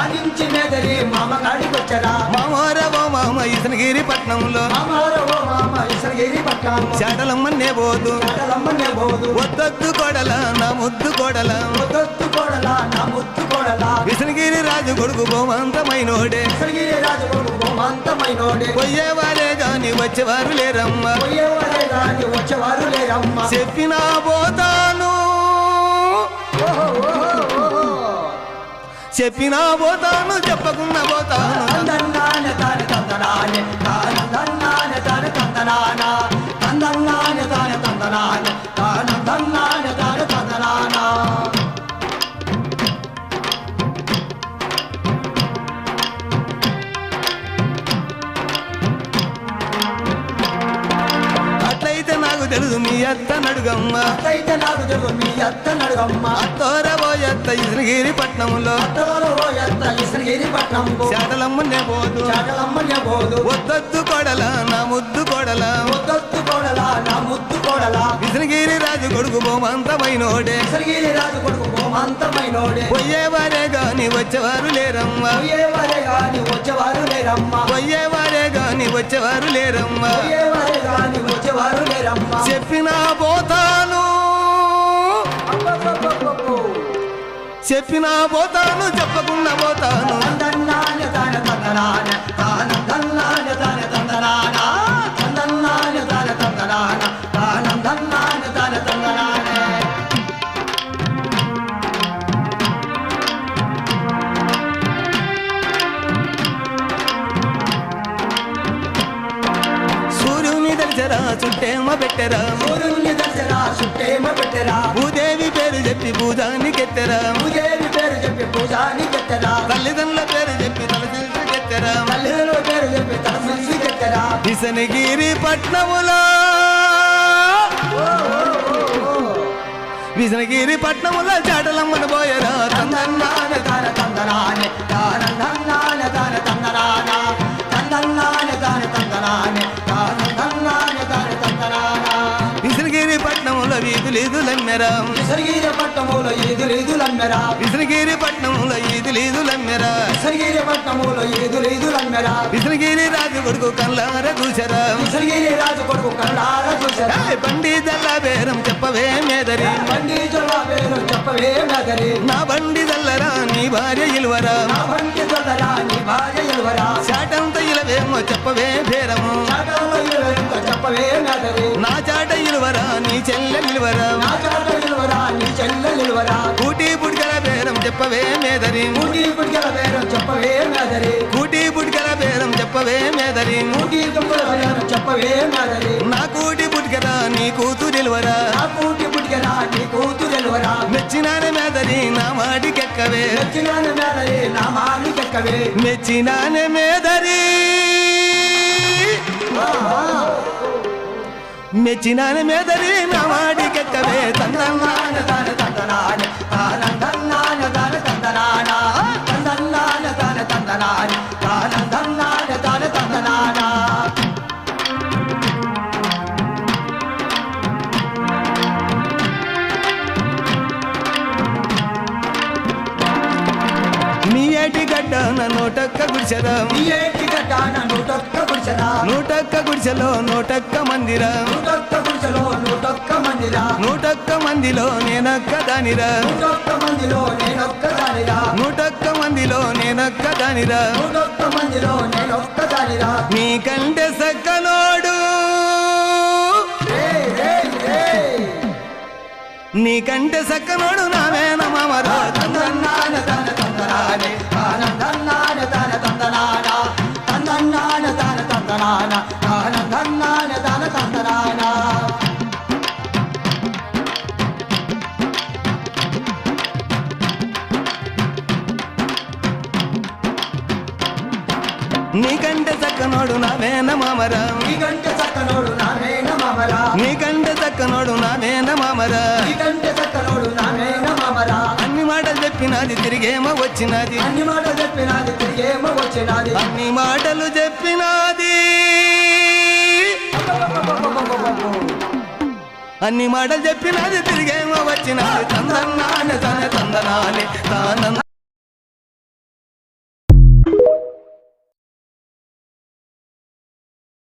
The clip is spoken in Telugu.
ఆనించి మెదరి మామ కాడికొచ్చరా. మామోర ఓ మామ ఇసనగిరి పట్నంలో మామారో మామ ఇసరగిరి పట్టాము చాటలమ్మన్నే పోదు చాటలమ్మనే పోదు ఒత్తొత్తు కొడల నా ముద్దు కొడల. ముద్దొత్తు కోడలా నా ముద్దు కోడలా. రాజు కొడుకు బహుమంతమైనోడే ఇసరగిరి రాజు కొడుకు బొమ్మంతమైనోడే పోయేవారే గాని వచ్చేవారు లేరమ్మ. పోయేవారే గాని వచ్చేవారు లేరమ్మ. చెప్పినా పోతాను. ఓహో ఓహో ఓహో. చెప్పినా పోతాను చెప్పకుండా పోతాను. పట్నంలో అత్తలో ఎత్త ఇసరగిరి పట్నం చాటలమ్మనే పోదు. ఒత్తొత్తు కొడల నా ముద్దు కొడల. ముద్దొత్తు కోడలా నా ముద్దు కోడలా. విసనగిరి రాజు కొడుకు బొమ్మంతమైనోడే పోయేవారే గాని వచ్చేవారు లేరమ్మ. వచ్చేవారు లేరమ్మ. వచ్చేవారు లేరమ్మ. వచ్చేవారు చెప్పినా పోతాను. చెప్పినా పోతాను చెప్పకుండా పోతాను. చుట్టేమ పెట్టరా. చుట్టేమ పెట్టరా. భూదేవి పేరు చెప్పి భూజానికెత్తరా పూజేవి పేరు చెప్పి పూజాని పెట్టరా తల్లిదండ్రుల పేరు చెప్పి తలకెత్తరా తల్లిదండ్రుల పేరు చెప్పి పెట్టరా విసనగిరి పట్నములో. విసనగిరి పట్నములో చాటలమ్మను పోయరా. తందన్నాన విసనగిరి పట్నములో వీధులీదులమ్మెరా విసర్గీర పట్టములో ఈదులీదులమ్మెరా విసనగిరి పట్నములో ఈదులీదులమ్మెరా విసర్గీర పట్టములో ఈదులీదులమ్మెరా విసనగిరి రాజు కొడుకు కల్లార చూసరా విసర్గీరి రాజు కొడుకు కన్నార చూసరా బండి దల్ల బేరం చెప్పవే మేదరి. బండి జొల్ల పేరు చెప్పవే నగరి నా బండి దల్లరా నీ భార్య ఇల్వరా నా బండి జొల్లరా నీ భార్య ఎలువరా చాటంత ఇలవేమో చెప్పవే భేరము. చాటలో ఇలువరింత చెప్పవే ఇలువరా నీ చెల్ల నిలువరా? నా నీ చెల్లె నిలువరా కూటి పుడికల బేరం చెప్పవే మేదరి. ఊటీ గుడిగల పేరు చెప్పవే నగరి కూటి పుడికల బేరం చెప్పవే మేదరి. ఊటీ గుడిగల పేరు చెప్పవే నగరి నా కూటి పుడికరా నీ కూతు నిలువరా? నా కూటి గుడిగల నీ కూతురు ఎలువరా మెచ్చినానే మేదరి నా మాటికెక్కవే నచ్చినాను మేదరి నా మాని చెక్కవే మెచ్చినానే మేదరి. మెచ్చినానే మెదరి నా మాటికెక్కవే తందమ్మాన తందనాన తందనాన తాన తందనాన తాన తందనాన తందనాన తాన తందనాన. తందనాన తాన ఏటి గడ్డ నన్ను టక్క ఏటి నూటక్క గుడిసెలో నూటక్క మందిరా. నూటొక్క గుడిసెలో నూటొక్క మందిరా. నూటక్క మందిలో నేనక్క దానిరా. నూటొక్క మందిలో నేనొక్క దానిరా. నూటక్క మందిలో నేనక్క దానిరా. నూటొక్క మందిలో నేనొక్క దానిరా. నీకంటే సక్కనోడు. నీకంటే సక్కనోడు నావేన మామరా తందనాన తాన తందనాన తన తందనాన నీకంటే సక్కనోడు నావేన మామరా నీకంటే చక్కనోడు నామేన మామరా నీకంటే సక్కనోడు నావేన మామరా నీకంటే చక్కనోడు నామేన మామరా అన్ని మాటలు చెప్పినది తిరిగేమో వచ్చినది. అన్ని మాట చెప్పినది తిరిగేమో వచ్చినది. అన్ని మాటలు చెప్పినది అన్ని మాటలు చెప్పినది తిరిగేమో వచ్చినది. తందన్నానే తన తందనాలే తానంద